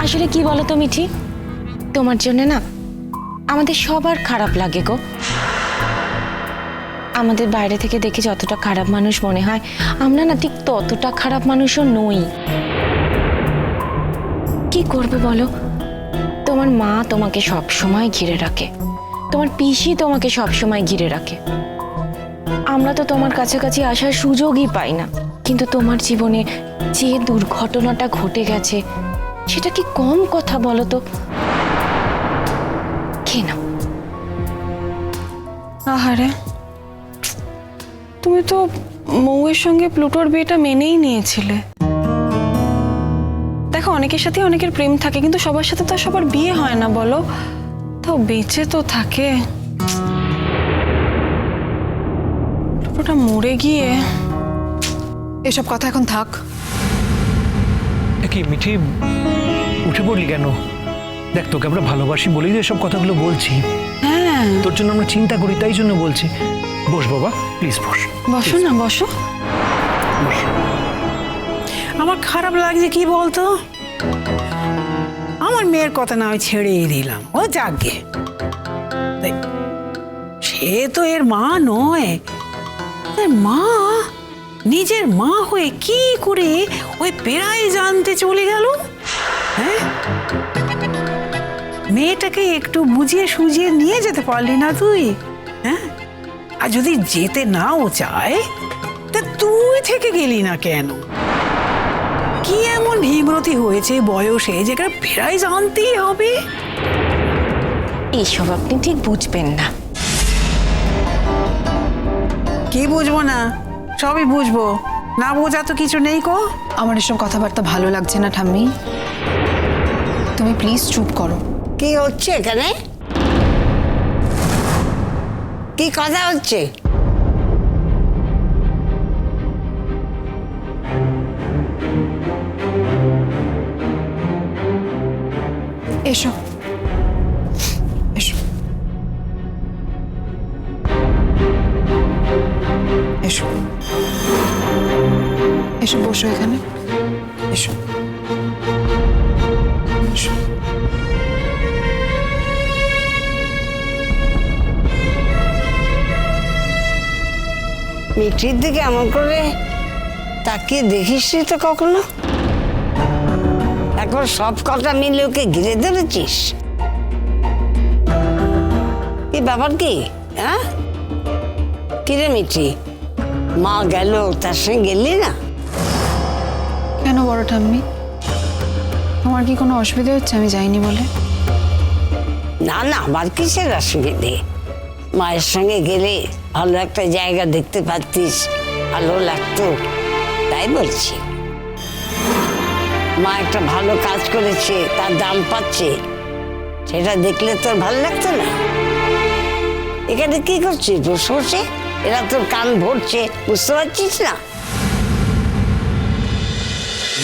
আসলে কি বলো তো মিঠি? তোমার জন্য না আমাদের সবার খারাপ লাগে গো। আমাদের বাইরে থেকে দেখে যতটা খারাপ মানুষ মনে হয়, আমরা না ঠিক ততটা খারাপ মানুষও নই। কি করবে বলো? তোমার মা তোমাকে সব সময় ঘিরে রাখে। তোমার পিসি তোমাকে সব সময় ঘিরে রাখে। আমরা তো তোমার কাছাকাছি আসার সুযোগই পাই না। কিন্তু তোমার জীবনে যে দুর্ঘটনাটা ঘটে গেছে সেটা কি কম কথা বলো তো? খেয়ে নাও। আহারে তুমি তো মৌয়ের সঙ্গে প্লুটোর বিয়েটা মেনেই নিয়েছিলে। দেখো অনেকের সাথে অনেকের প্রেম থাকে কিন্তু সবার সাথে তো আর সবার বিয়ে হয় না বলো? তাও বেঁচে তো থাকে। প্লুটোটা মরে গিয়ে এসব কথা এখন থাক। কি মিঠি? উঠে পড়লি কেন? দেখ তোকে আমরা ভালোবাসি বলেই তো এসব কথাগুলো বলছি। হ্যাঁ। তোর জন্য আমরা চিন্তা করি তাই জন্য বলছি। বস বাবা প্লিজ বস। বসো না বসো। আমার খারাপ লাগছে কি বলতো? আমার মেয়ের কথা না আমি ছেড়েই দিলাম ও যাগে সে তো এর মা নয়। মা? নিজের মা হয়ে কি করে ওই পেরাই জানতে চলে গেল? মেয়েটাকে একটু বুঝিয়ে সুঝিয়ে নিয়ে যেতে পারলি না তুই হ্যাঁ? আর যদি যেতে নাও চায় তা তুই থেকে গেলি না কেন? কি এমন ভীমরতি হয়েছে বয়সে যেখানে ফেরাই জানতেই হবে? এইসব আপনি ঠিক বুঝবেন না। কি বুঝব না? সবই বুঝব। না বোঝা তো কিছু নেই কো। আমার এসব কথাবার্তা ভালো লাগছে না ঠাম্মি। তুমি প্লিজ চুপ করো। কি হচ্ছে এখানে? কি কথা হচ্ছে? এসো। এসো। এসো। এসো বসো এখানে। এসো। এসো মিঠির দিকে এমন করে তাকিয়ে দেখিস তো কখনো? এখন সব কথা মিলে ওকে ঘিরে ধরেছিস। কি ব্যাপার কি হ্যাঁ? কিরে মিঠি মা গেল তার সঙ্গে গেলি না? কেন বড় ঠাম্মি? তোমার কি কোনো অসুবিধা হচ্ছে? আমি যাইনি বলে। না না আবার কিসের অসুবিধে? মায়ের সঙ্গে গেলে ভালো একটা জায়গা দেখতে পারতিস, ভালো লাগতো, তাই বলছি। মা একটা ভালো কাজ করেছে, তার দাম পাচ্ছে, সেটা দেখলে তোর ভালো লাগতো না? এখানে কি করছিস বসে বসে? এরা তোর কান ভরছে, বুঝতে পারছিস না?